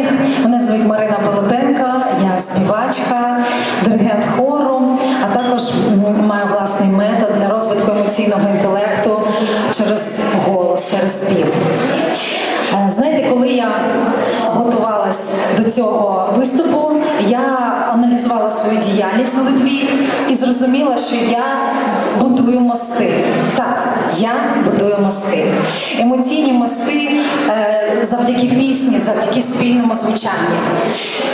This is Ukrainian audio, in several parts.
всіх. Мене звуть Марина Пилипенко, я співачка, диригент хору, а також маю власний метод для розвитку емоційного інтелекту через голос, через спів. Е, Знаєте, коли я готувалась до цього виступу, я свою діяльність в Литві і зрозуміла, що я будую мости. Так, я будую мости. Емоційні мости е, завдяки пісні, завдяки спільному звучанню.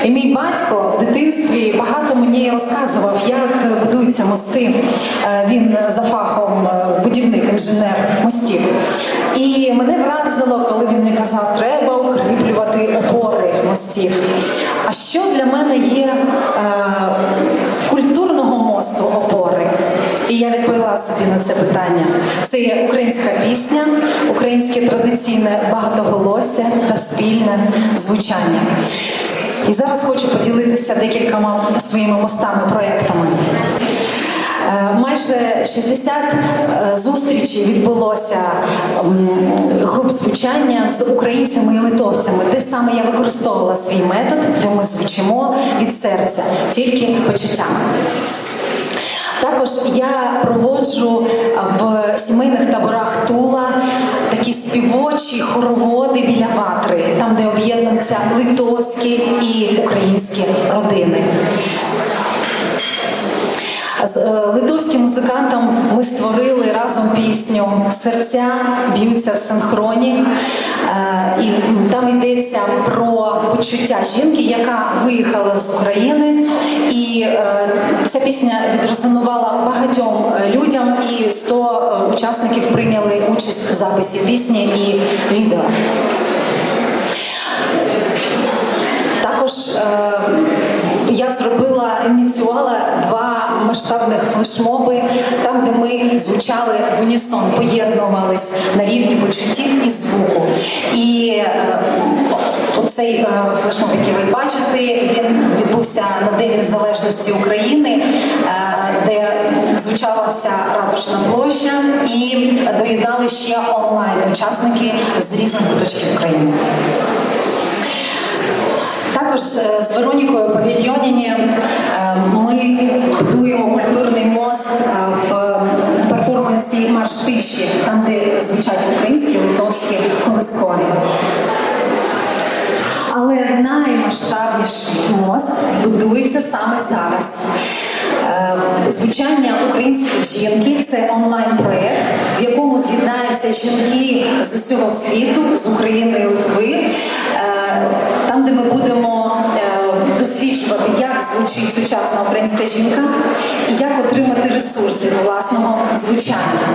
І мій батько в дитинстві багато мені розказував, як будуються мости. Е, Він за фахом е, будівник, інженер мостів. І мене вразило, коли він мені казав, треба укріплювати опори мостів. А що для мене є е, культурного мосту опори? І я відповіла собі на це питання. Це є українська пісня, українське традиційне багатоголосся та спільне звучання. І зараз хочу поділитися декількома своїми мостами, проектами. Е, Майже 60 е, зустрічей відбулося груп звучання з українцями і литовцями, де саме я використовувала свій метод, де ми звучимо від серця, тільки почуттями. Також я проводжу в сімейних таборах Тула такі співочі хороводи біля ватри, там, де об'єднуються литовські і українські родини. З е, литовським музикантом ми створили разом пісню Серця б'ються в синхроні. Е, І там йдеться про почуття жінки, яка виїхала з України. І е, ця пісня відрезонувала багатьом людям, і 100 учасників прийняли участь в записі пісні і відео. Також я зробила, ініціювала два масштабних флешмоби, там, де ми звучали в унісон, поєднувались на рівні почуттів і звуку. І е, оцей е, флешмоб, який ви бачите, він відбувся на День Незалежності України, е, де звучала вся ратушна площа, і доєднали ще онлайн учасники з різних куточків України. Також е, з Веронікою Павільйоніні е, ми будуємо культурний мост е, в перформансі Марш тиші, там, де звучать українські, литовські колискові. Але наймасштабніший мост будується саме зараз. Звучання української жінки це онлайн-проєкт, в якому з'єднаються жінки з усього світу, з України і Литви, е, там, де ми будемо е, досліджувати, як звучить сучасна українська жінка і як отримати ресурси до власного звучання.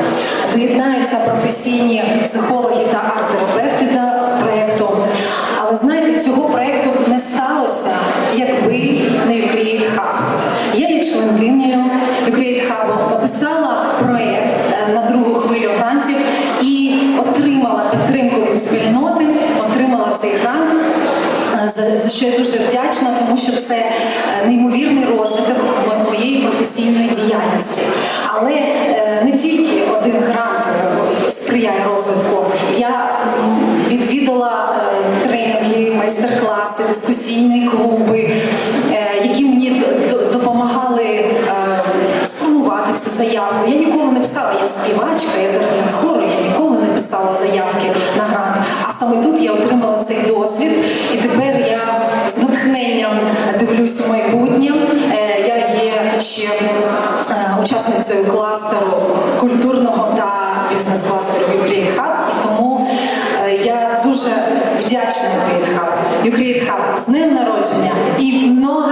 Доєднаються професійні психологи та арт-терапевти до проєкту. Але знаєте, цього проєкту не сталося, якби не Ukraine Hub. Я є членкинею Ukraine Hub, написала За, за що я дуже вдячна, тому що це е, неймовірний розвиток моєї професійної діяльності. Але е, не тільки один грант е, сприяє розвитку. Я відвідала е, тренінги, майстер-класи, дискусійні клуби, е, які мені допомагали е, сформувати цю заявку. Я ніколи не писала, я співачка, я диригент я дивлюсь у майбутнє. Е, я є ще е, учасницею кластеру культурного та бізнес-кластеру Ukraine Hub, і тому е, я дуже вдячна Ukraine Hub. Ukraine Hub з ним народження і много